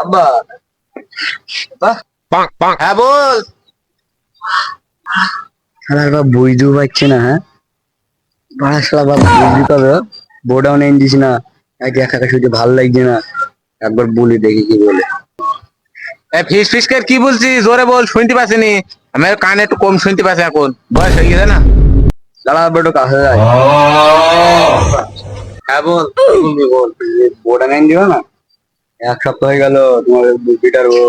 আব্বা হ্যাঁ বল শালার বাপ বুঝতেও না হ্যাঁ বাড়া শালা বাপ বুঝতে পারবে বোর্ডাও নেই দিস না এক একা একা শুধু ভালো লাগছে না একবার বলি দেখি কি বলে ফিস ফিস করে কি বলছিস জোরে বল শুনতে পাচ্ছিনি আমার কানে একটু কম শুনতে পাচ্ছি এখন বয়স হয়ে গেছে না দাঁড়া একটু কাছে যায় হ্যাঁ বল তুমি বল বোর্ডা নেই দিও না এক সপ্তাহ হয়ে গেল তোমার বুকিটার ও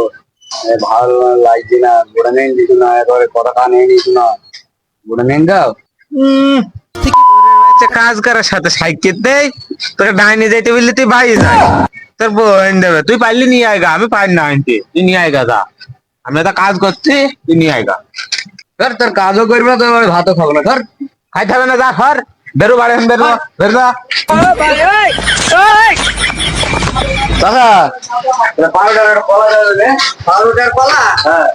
ভালো লাগছে না বোর্ডা নেই দিস না একেবারে কথা কানে না বোর্ডা নেই দাও। কাজ করার সাথে সাইকেল দেয় তোকে ডাইনে যাইতে বললে তুই যাই। তোর বোন দেবে। তুই পারলি নিয়ে আয়গা আমি পারি না আনতে। তুই নিয়ে আয়গা যা। আমি তো কাজ করছি তুই নিয়ে আয়গা ধর তোর কাজও করবি না তোর ভাতও খাব না। ধর খাইতে হবে না যা ঘর বেরো বাড়ি বেরো বেরো দাদা। পাউডার কলা দেবে পাউডার কলা? হ্যাঁ।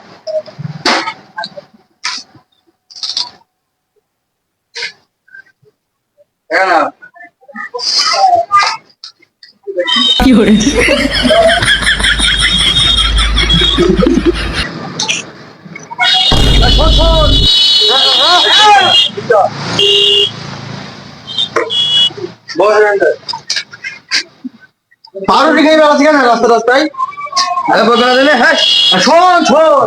কেন পাউরুটি খেয়ে বেড়াচ্ছি কেন? রাস্তা রাস্তায়। হ্যাঁ। আর শোন শোন।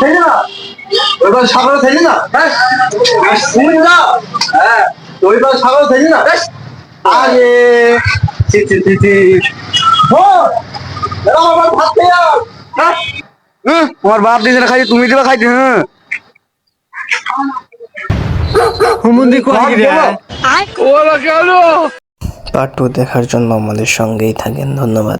ছেলে না। ওই সাগরে ছেলে না। হ্যাঁ। না। হ্যাঁ। সাগরে না। হ্যাঁ? আরে। আমার ভাত খেয়ে হ্যাঁ। তোমার বাপ দিছে না খাইছে তুমি দিবা খাইতে হ্যাঁ হুমুন্দি দেবো? পার্ট টু দেখার জন্য আমাদের সঙ্গেই থাকেন। ধন্যবাদ।